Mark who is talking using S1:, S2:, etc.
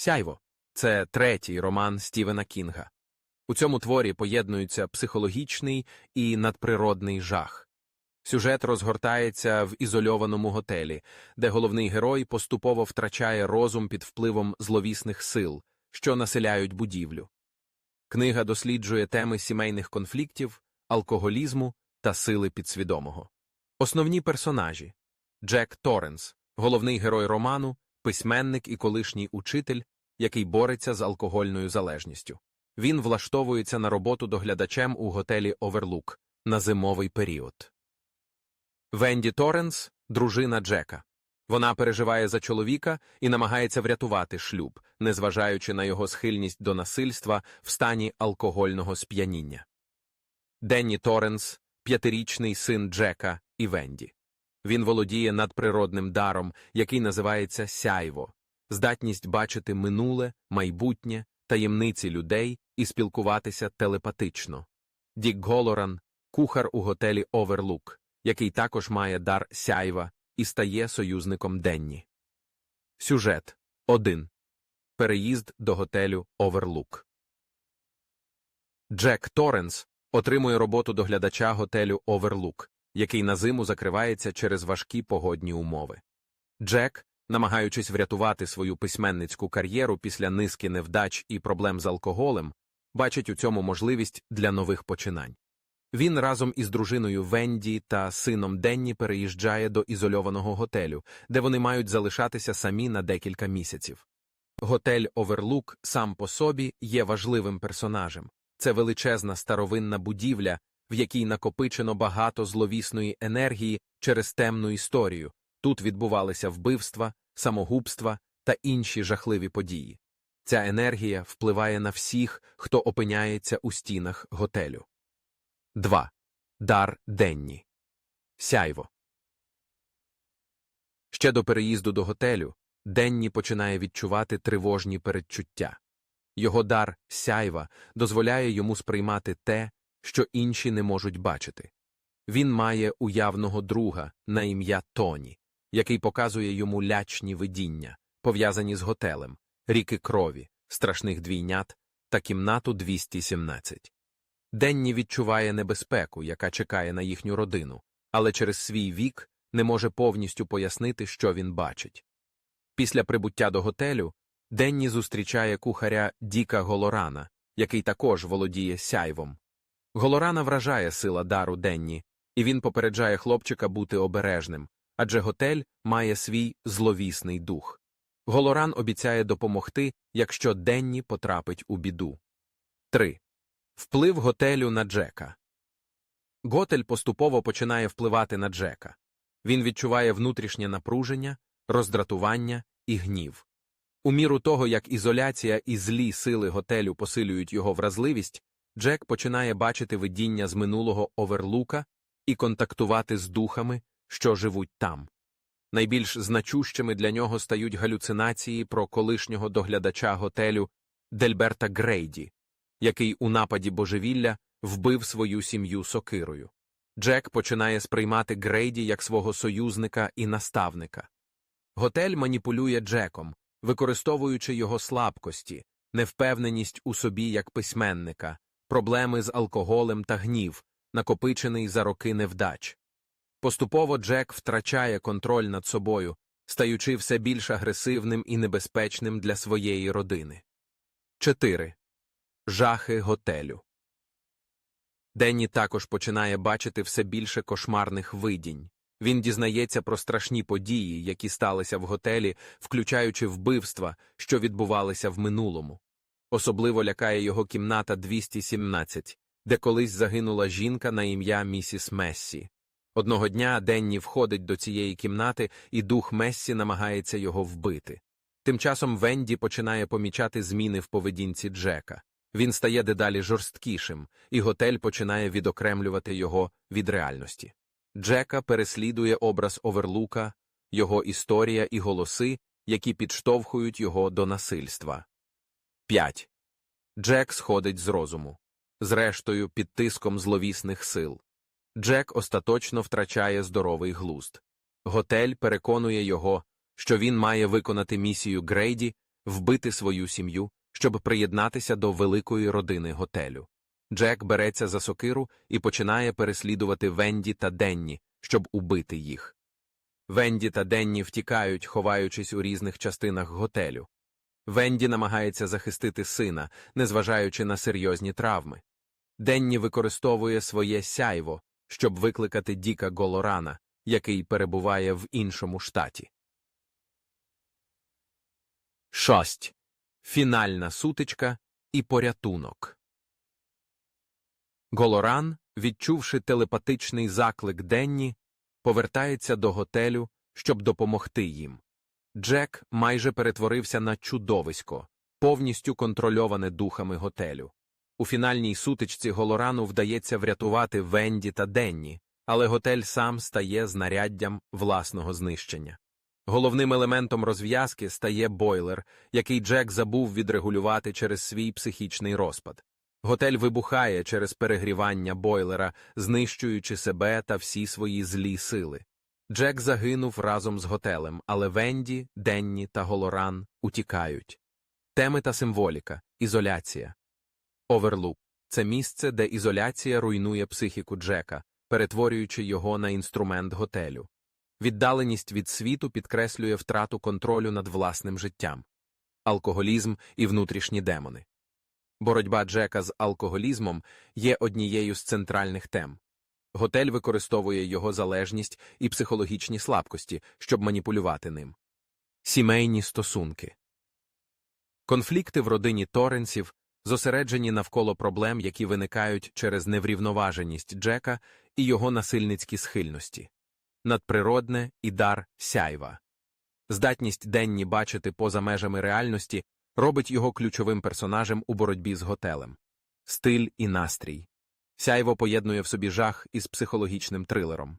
S1: Сяйво це третій роман Стівена Кінга. У цьому творі поєднуються психологічний і надприродний жах. Сюжет розгортається в ізольованому готелі, де головний герой поступово втрачає розум під впливом зловісних сил, що населяють будівлю. Книга досліджує теми сімейних конфліктів, алкоголізму та сили підсвідомого. Основні персонажі Джек Торренс, головний герой роману, письменник і колишній учитель, який бореться з алкогольною залежністю. Він влаштовується на роботу доглядачем у готелі Оверлук на зимовий період. Венді Торренс – дружина Джека. Вона переживає за чоловіка і намагається врятувати шлюб, незважаючи на його схильність до насильства в стані алкогольного сп'яніння. Денні Торренс – п'ятирічний син Джека і Венді. Він володіє надприродним даром, який називається сяйво, здатність бачити минуле, майбутнє, таємниці людей і спілкуватися телепатично. Дік Голоран – кухар у готелі Оверлук, який також має дар сяйва і стає союзником Денні. Сюжет 1. Переїзд до готелю Оверлук. Джек Торренс отримує роботу доглядача готелю Оверлук, який на зиму закривається через важкі погодні умови. Джек, намагаючись врятувати свою письменницьку кар'єру після низки невдач і проблем з алкоголем, бачить у цьому можливість для нових починань. Він разом із дружиною Венді та сином Денні переїжджає до ізольованого готелю, де вони мають залишатися самі на декілька місяців. Готель Оверлук сам по собі є важливим персонажем. Це величезна старовинна будівля, в якій накопичено багато зловісної енергії через темну історію. Тут відбувалися вбивства, самогубства та інші жахливі події. Ця енергія впливає на всіх, хто опиняється у стінах готелю. 2. Дар Денні. Сяйво. Ще до переїзду до готелю Денні починає відчувати тривожні передчуття. Його дар сяйва дозволяє йому сприймати те, що інші не можуть бачити. Він має уявного друга на ім'я Тоні, який показує йому лячні видіння, пов'язані з готелем, ріки крові, страшних двійнят та кімнату 217. Денні відчуває небезпеку, яка чекає на їхню родину, але через свій вік не може повністю пояснити, що він бачить. Після прибуття до готелю Денні зустрічає кухаря Діка Голорана, який також володіє сяйвом. Голорана вражає сила дару Денні, і він попереджає хлопчика бути обережним, адже готель має свій зловісний дух. Голоран обіцяє допомогти, якщо Денні потрапить у біду. 3. Вплив готелю на Джека. Готель поступово починає впливати на Джека. Він відчуває внутрішнє напруження, роздратування і гнів. У міру того, як ізоляція і злі сили готелю посилюють його вразливість, Джек починає бачити видіння з минулого оверлука і контактувати з духами, що живуть там. Найбільш значущими для нього стають галюцинації про колишнього доглядача готелю Дельберта Грейді, який у нападі божевілля вбив свою сім'ю сокирою. Джек починає сприймати Грейді як свого союзника і наставника. Готель маніпулює Джеком, використовуючи його слабкості, невпевненість у собі як письменника, проблеми з алкоголем та гнів, накопичений за роки невдач. Поступово Джек втрачає контроль над собою, стаючи все більш агресивним і небезпечним для своєї родини. 4. Жахи готелю. Денні також починає бачити все більше кошмарних видінь. Він дізнається про страшні події, які сталися в готелі, включаючи вбивства, що відбувалися в минулому. Особливо лякає його кімната 217, де колись загинула жінка на ім'я місіс Мессі. Одного дня Денні входить до цієї кімнати, і дух Мессі намагається його вбити. Тим часом Венді починає помічати зміни в поведінці Джека. Він стає дедалі жорсткішим, і готель починає відокремлювати його від реальності. Джека переслідує образ Оверлука, його історія і голоси, які підштовхують його до насильства. 5. Джек сходить з розуму. Зрештою, під тиском зловісних сил. Джек остаточно втрачає здоровий глузд. Готель переконує його, що він має виконати місію Грейді, вбити свою сім'ю, щоб приєднатися до великої родини готелю. Джек береться за сокиру і починає переслідувати Венді та Денні, щоб убити їх. Венді та Денні втікають, ховаючись у різних частинах готелю. Венді намагається захистити сина, незважаючи на серйозні травми. Денні використовує своє сяйво, щоб викликати Діка Голорана, який перебуває в іншому штаті. Шость. Фінальна сутичка і порятунок. Голоран, відчувши телепатичний заклик Денні, повертається до готелю, щоб допомогти їм. Джек майже перетворився на чудовисько, повністю контрольоване духами готелю. У фінальній сутичці Голорану вдається врятувати Венді та Денні, але готель сам стає знаряддям власного знищення. Головним елементом розв'язки стає бойлер, який Джек забув відрегулювати через свій психічний розпад. Готель вибухає через перегрівання бойлера, знищуючи себе та всі свої злі сили. Джек загинув разом з готелем, але Венді, Денні та Голоран утікають. Теми та символіка, ізоляція. Оверлуп це місце, де ізоляція руйнує психіку Джека, перетворюючи його на інструмент готелю. Віддаленість від світу підкреслює втрату контролю над власним життям, алкоголізм і внутрішні демони. Боротьба Джека з алкоголізмом є однією з центральних тем. Готель використовує його залежність і психологічні слабкості, щоб маніпулювати ним. Сімейні стосунки конфлікти в родині Торренсів зосереджені навколо проблем, які виникають через неврівноваженість Джека і його насильницькі схильності, надприродне і дар сяйва. Здатність Денні бачити поза межами реальності робить його ключовим персонажем у боротьбі з готелем. Стиль і настрій. Сяйво поєднує в собі жах із психологічним трилером.